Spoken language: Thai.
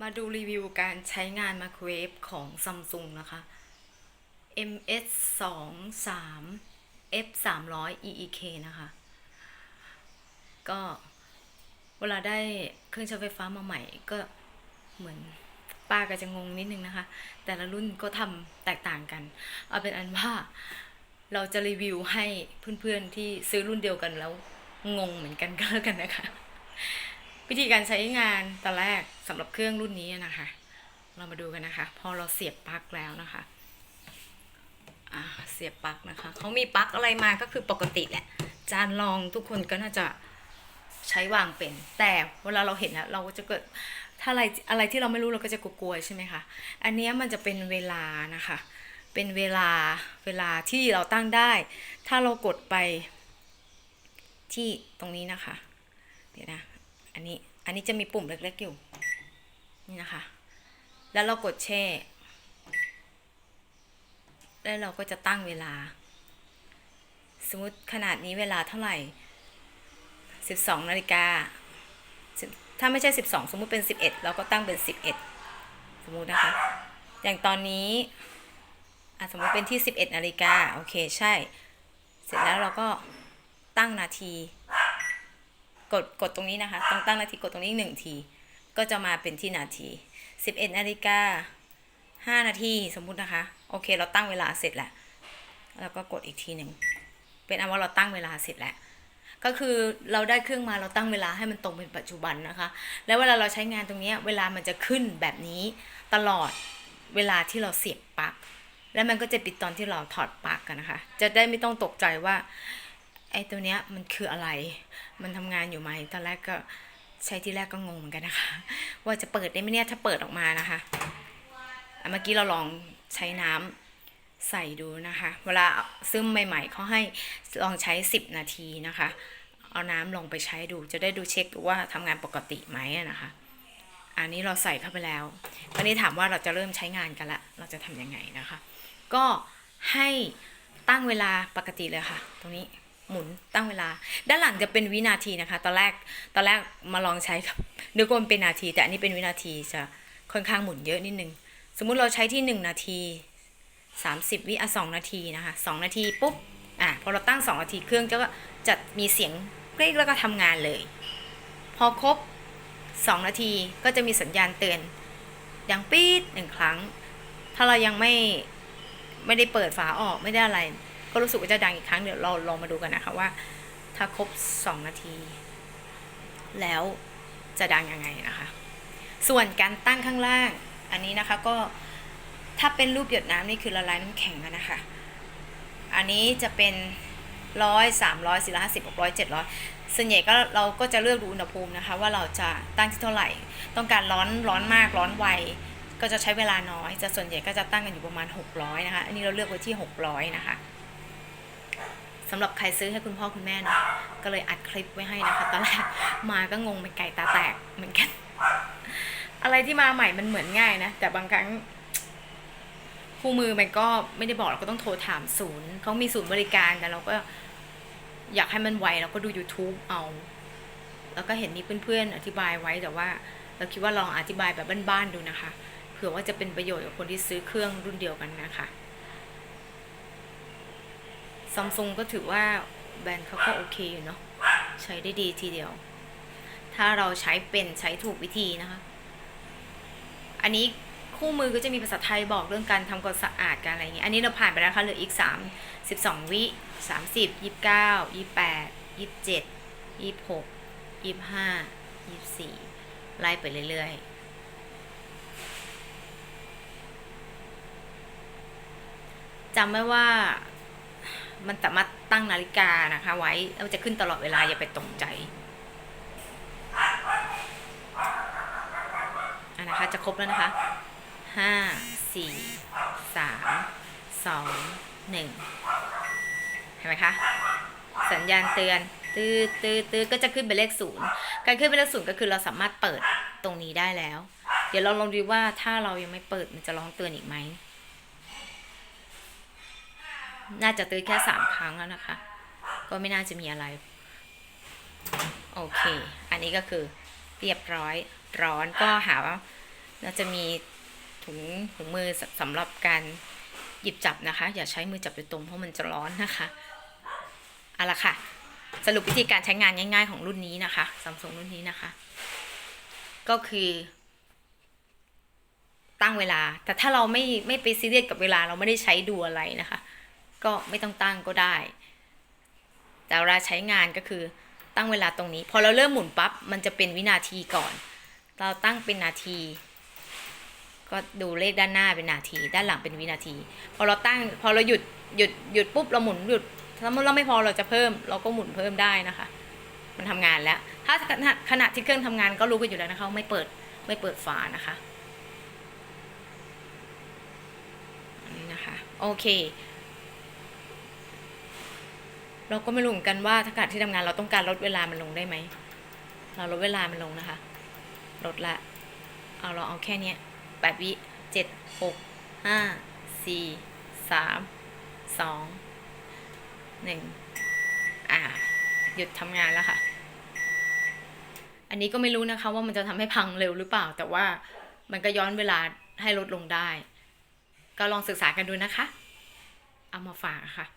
มาดูรีวิวการใช้งานไมโครเวฟของซัมซุงนะคะ MS 2 3 F 3 0 0 EEK นะคะ ก็เวลาได้เครื่องใช้ไฟฟ้ามาใหม่ก็เหมือนป้าก็จะงงนิดนึงนะคะ แต่ละรุ่นก็ทำแตกต่างกัน เอาเป็นอันว่าเราจะรีวิวให้เพื่อนๆที่ซื้อรุ่นเดียวกันแล้วงงเหมือนกันก็แล้วกันนะคะ วิธีการใช้งานตอนแรกสำหรับเครื่องรุ่นนี้นะคะ เรามาดูกันนะคะ พอเราเสียบปลั๊กแล้วนะคะเสียบปลั๊กนะคะเขามีปลั๊กอะไรมาก็คือปกติแหละ จานรองทุกคนก็น่าจะใช้วางเป็น แต่เวลาเราเห็นแล้วเราก็จะเกิดถ้าอะไรอะไรที่เราไม่รู้เราก็จะกลัวๆใช่ไหมคะ อันนี้มันจะเป็นเวลานะคะ เป็นเวลาเวลาที่เราตั้งได้ ถ้าเรากดไปที่ตรงนี้นะคะ เดี๋ยวนะ อันนี้ อันนี้จะมีปุ่มเล็กๆอยู่ นี่นะคะ แล้วเรากดแช่ แล้วเราก็จะตั้งเวลา สมมติขนาดนี้เวลาเท่าไหร่สิบสองนาฬิกา ถ้าไม่ใช่สิบสองสมมุติเป็นสิบเอ็ดเราก็ตั้งเป็นสิบเอ็ดสมมุตินะคะ อย่างตอนนี้อสมมติเป็นที่สิบเอ็ดนาฬิกา โอเค ใช่ เสร็จแล้วเราก็ตั้งนาที กดกดตรงนี้นะคะต้องตั้งนาทีกดตรงนี้หนึ่งที ก็จะมาเป็นที่นาที 11นาฬิกา5นาทีสมมุตินะคะ โอเค เราตั้งเวลาเสร็จแล้วแล้วก็กดอีกทีหนึ่งเป็นอันว่าเราตั้งเวลาเสร็จแล้วก็คือเราได้เครื่องมาเราตั้งเวลาให้มันตรงเป็นปัจจุบันนะคะ แล้วเวลาเราใช้งานตรงนี้เวลามันจะขึ้นแบบนี้ตลอดเวลาที่เราเสียบปลั๊กแล้วมันก็จะปิดตอนที่เราถอดปลั๊กกันนะคะ จะได้ไม่ต้องตกใจว่า ไอ้ตัวเนี้ยมันคืออะไร มันทำงานอยู่ไหม ตอนแรกก็ใช้ที่แรกก็งงเหมือนกันนะคะ ว่าจะเปิดได้ไหมเนี่ยถ้าเปิดออกมานะคะ เมื่อกี้เราลองใช้น้ำใส่ดูนะคะ เวลาซื้อใหม่ๆเขาให้ลองใช้ 10 นาทีนะคะ เอาน้ำลงไปใช้ดู จะได้ดูเช็คดูว่าทำงานปกติไหมนะคะ อันนี้เราใส่เข้าไปแล้วตอนนี้ถามว่าเราจะเริ่มใช้งานกันละ เราจะทำยังไงนะคะ ก็ให้ตั้งเวลาปกติเลยค่ะ ตรงนี้ หมุนตั้งเวลา ด้านหลังจะเป็นวินาทีนะคะ ตอนแรกตอนแรกมาลองใช้กับนึกว่ามเป็นนาที แต่อันนี้เป็นวินาทีจะค่อนข้างหมุนเยอะนิดนึง สมมุติเราใช้ที่หนึ่งนาทีสามสิบวิอะสองนาทีนะคะสองนาทีปุ๊บอะพอเราตั้งสองนาทีเครื่องจะจะมีเสียงกริ๊กแล้วก็ทำงานเลย พอครบสองนาทีก็จะมีสัญญาณเตือนดังปี๊ดหนึ่งครั้ง ถ้าเรายังไม่ไม่ได้เปิดฝาออกไม่ได้อะไร ก็รู้สึกว่าจะดังอีกครั้งเดี๋ยวเราลองมาดูกันนะคะว่า ถ้าครบสองนาที แล้วจะดังยังไงนะคะ ส่วนการตั้งข้างล่าง อันนี้นะคะก็ถ้าเป็นรูปหยดน้ำนี่คือละลายน้ำแข็งนะคะ อันนี้จะเป็นร้อยสามร้อยสี่ร้อยห้าสิบหกร้อยเจ็ดร้อยส่วนใหญ่ก็เราก็จะเลือกดูอุณหภูมินะคะ ว่าเราจะตั้งที่เท่าไหร่ ต้องการร้อนร้อนมากร้อนไวก็จะใช้เวลาน้อย จะส่วนใหญ่ก็จะตั้งกันอยู่ประมาณ 600นะคะ อันนี้เราเลือกไว้ที่ 600 นะคะ สำหรับใครซื้อให้คุณพ่อคุณแม่เนาะก็เลยอัดคลิปไว้ให้นะคะตอนแรกมาก็งงเป็นไก่ตาแตกเหมือนกัน อะไรที่มาใหม่มันเหมือนง่ายนะ แต่บางครั้งคู่มือมันก็ไม่ได้บอกเราก็ต้องโทรถามศูนย์เขามีศูนย์บริการแต่เราก็อยากให้มันไวเราก็ดู YouTube เอา แล้วก็เห็นมีเพื่อนๆ อธิบายไว้แต่ว่า เราคิดว่าลองอธิบายแบบบ้านๆดูนะคะ เผื่อว่าจะเป็นประโยชน์กับคนที่ซื้อเครื่องรุ่นเดียวกันนะคะ ซัมซุงก็ถือว่าแบรนด์เขาก็โอเคอยู่เนาะใช้ได้ดีทีเดียว ถ้าเราใช้เป็นใช้ถูกวิธีนะคะ อันนี้คู่มือก็จะมีภาษาไทยบอกเรื่องการทำความสะอาดการอะไรอย่างเงี้ยอันนี้เราผ่านไปแล้วค่ะเหลืออีกสามสิบสองวิสามสิบยี่สิบเก้ายี่แปดยี่เจ็ดยี่หกยี่ห้ายี่สี่ไล่ไปเรื่อยๆจำไว้ว่า มันสามารถตั้งนาฬิกานะคะ ไว้แล้วจะขึ้นตลอดเวลาอย่าไปตกใจอะนะคะจะครบแล้วนะคะห้าสี่สามสองหนึ่งเห็นไหมคะ สัญญาณเตือนตื้อตื้อตื้อก็จะขึ้นเป็นเลขศูนย์การขึ้นเป็นเลขศูนย์ก็คือเราสามารถเปิดตรงนี้ได้แล้ว เดี๋ยวเราลองดูว่าถ้าเรายังไม่เปิดมันจะร้องเตือนอีกไหม น่าจะตื้อแค่สามครั้งแล้วนะคะ ก็ไม่น่าจะมีอะไร โอเค อันนี้ก็คือเรียบร้อยร้อนก็หาว่าเราจะมีถุงถุงมือสสำหรับการหยิบจับนะคะ อย่าใช้มือจับโดยตรงเพราะมันจะร้อนนะคะเอาละค่ะ สรุปวิธีการใช้งานง่ายๆของรุ่นนี้นะคะซัมซุงรุ่นนี้นะคะ ก็คือ ตั้งเวลา แต่ถ้าเราไม่ไม่ไปซีเรียสกับเวลาเราไม่ได้ใช้ดูอะไรนะคะ ก็ไม่ต้องตั้งก็ได้ แต่เวลาใช้งานก็คือตั้งเวลาตรงนี้ พอเราเริ่มหมุนปั๊บมันจะเป็นวินาทีก่อน เราตั้งเป็นนาที ก็ดูเลขด้านหน้าเป็นนาที ด้านหลังเป็นวินาที พอเราตั้งพอเราหยุดหยุดหยุดปุ๊บเราหมุนหยุดถ้าเราไม่พอเราจะเพิ่ม เราก็หมุนเพิ่มได้นะคะ มันทำงานแล้ว ถ้าขณะขณะที่เครื่องทำงานก็รู้กันอยู่แล้วนะคะว่าไม่เปิดไม่เปิดฝานะคะนนี้นะคะ โอเค เราก็ไม่รู้เหมือนกันว่าถ้าขณะที่ทำงานเราต้องการลดเวลามันลงได้ไหม เราลดเวลามันลงนะคะ ลดละ เอาเราเอาแค่เนี้ยแปดวิเจ็ดหกห้าสี่สามสองหนึ่งอ่า หยุดทำงานแล้วค่ะ อันนี้ก็ไม่รู้นะคะว่ามันจะทำให้พังเร็วหรือเปล่า แต่ว่ามันก็ย้อนเวลาให้ลดลงได้ ก็ลองศึกษากันดูนะคะ เอามาฝากค่ะ